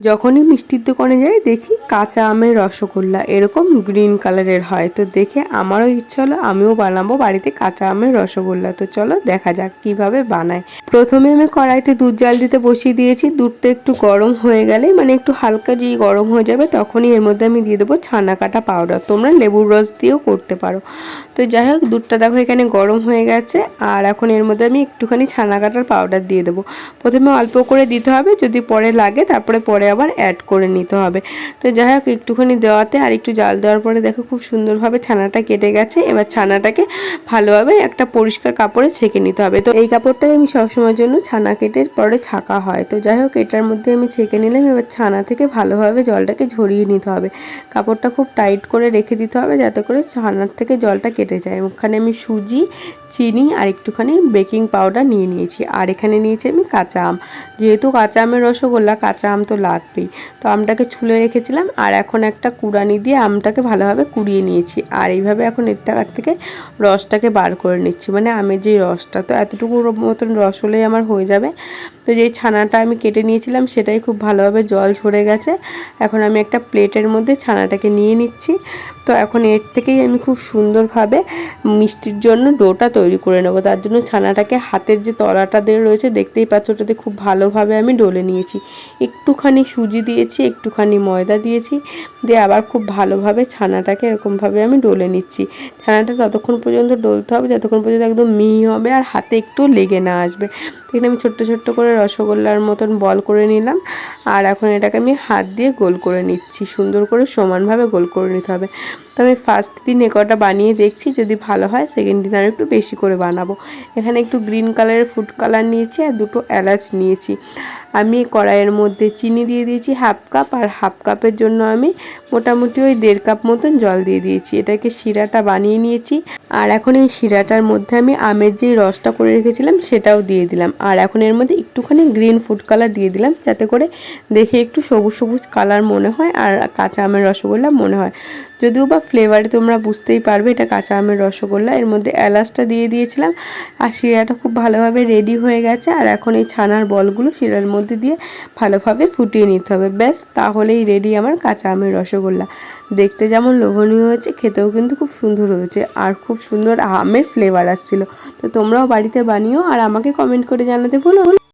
যখনই মিষ্টির দোকানে যাই, দেখি কাঁচা আমের রসগোল্লা। এরকম গ্রিন কালারের হয়। তো দেখে আমারও ইচ্ছা হলো আমিও বানাবো বাড়িতে কাঁচা আমের রসগোল্লা। তো চলো দেখা যাক কীভাবে বানায়। প্রথমে আমি কড়াইতে দুধ জাল দিতে বসিয়ে দিয়েছি। দুধটা একটু গরম হয়ে গেলে মানে একটু হালকা যেই গরম হয়ে যাবে, তখনই এর মধ্যে আমি দিয়ে দেবো ছানা কাটা পাউডার তোমরা লেবুর রস দিয়েও করতে পারো। তো যাই হোক, দুধটা দেখো এখানে গরম হয়ে গেছে। আর এখন এর মধ্যে আমি একটুখানি ছানা কাটার পাউডার দিয়ে দেবো। প্রথমে অল্প করে দিতে হবে, যদি পরে লাগে, তারপরে পরে আবার অ্যাড করে নিতে হবে। তো যাই হোক একটুখানি দেওয়াতে আর একটু জাল দেওয়ার পরে দেখো খুব সুন্দরভাবে ছানাটা কেটে গেছে। এবার ছানাটাকে ভালোভাবে একটা পরিষ্কার কাপড়ে ছেঁকে নিতে হবে। তো এই কাপড়টাই আমি সবসময়ের জন্য ছানা কেটে পরে ছাকা হয়। তো যাই হোক এটার মধ্যে আমি ছেঁকে নিলাম। এবার ছানা থেকে ভালোভাবে জলটাকে ঝরিয়ে নিতে হবে। কাপড়টা খুব টাইট করে রেখে দিতে হবে যাতে করে ছানার থেকে জলটা কেটে যায়। ওখানে আমি সুজি, চিনি আর একটুখানি বেকিং পাউডার নিয়ে নিয়েছি। আর এখানে নিয়েছি আমি কাঁচা আম। যেহেতু কাঁচা আমের রসগোল্লা, কাঁচা আম তো লাগবেই তো আমটাকে ছুলে রেখেছিলাম আর এখন একটা কুড়ানি দিয়ে আমটাকে ভালোভাবে কুড়িয়ে নিয়েছি। আর এইভাবে এখন এর টাকার থেকে রসটাকে বার করে নিচ্ছি। মানে আমের যে রসটা, তো এতটুকু মতন রস হলেই আমার হয়ে যাবে। তো যেই ছানাটা আমি কেটে নিয়েছিলাম সেটাই খুব ভালোভাবে জল ঝরে গেছে। এখন আমি একটা প্লেটের মধ্যে ছানাটাকে নিয়ে নিচ্ছি। তো এখন এর থেকেই আমি খুব সুন্দরভাবে মিষ্টির জন্য ডোটা তৈরি করে নেব। তার জন্য ছানাটাকে হাতের যে তলাটা দিয়ে রয়েছে, দেখতেই পাচ্ছ, ওটাতে খুব ভালোভাবে আমি ডলে নিয়েছি। একটুখানি সুজি দিয়েছি, একটুখানি ময়দা দিয়েছি, দিয়ে আবার খুব ভালোভাবে ছানাটাকে এরকমভাবে আমি ডলে নিচ্ছি। ছানাটা ততক্ষণ পর্যন্ত ডলতে হবে, যতক্ষণ পর্যন্ত একদম মিহি হবে আর হাতে একটু লেগে না আসবে। এখানে আমি ছোট্ট ছোট্ট করে রসগোল্লার মতন বল করে নিলাম আর এখন এটাকে আমি হাত দিয়ে গোল করে নিচ্ছি। সুন্দর করে সমানভাবে গোল করে নিতে হবে। তো আমি ফার্স্ট দিন এ কটা বানিয়ে দেখছি, যদি ভালো হয় সেকেন্ড দিন আর একটু বেশি করে বানাবো। এখানে একটু গ্রিন কালারের ফুড কালার নিয়েছি আর দুটো এলাচ নিয়েছি। আমি কড়াইয়ের মধ্যে চিনি দিয়ে দিয়েছি হাফ কাপ আর হাফ কাপের জন্য আমি মোটামুটি ওই দেড় কাপ মতন জল দিয়ে দিয়েছি। এটাকে শিরাটা বানিয়ে নিয়েছি। আর এখন এই শিরাটার মধ্যে আমি আমের যে রসটা করে রেখেছিলাম সেটাও দিয়ে দিলাম। আর এখন এর মধ্যে একটুখানি গ্রিন ফুড কালার দিয়ে দিলাম যাতে করে দেখে একটু সবুজ সবুজ কালার মনে হয় আর কাঁচা আমের রসগোল্লা মনে হয়। যদিও বা ফ্লেভারে তোমরা বুঝতেই পারবে, এটা কাঁচা আমের রসগোল্লা। এর মধ্যে এলাচটা দিয়ে দিয়েছিলাম, আর শিরাটা খুব ভালোভাবে রেডি হয়ে গেছে, আর এখন এই ছানার বলগুলো শিরার মধ্যে দিয়ে ভালোভাবে ফুটিয়ে নিতে হবে। ব্যাস, তাহলেই রেডি আমার কাঁচা আমের রসগোল্লা। দেখতে যেমন লোভনীয় হয়েছে, খেতেও কিন্তু খুব সুন্দর হয়েছে, আর খুব সুন্দর আমের ফ্লেভার আসছিল। তো তোমরাও বাড়িতে বানিও, আর আমাকে কমেন্ট করে জানাতে ভুলো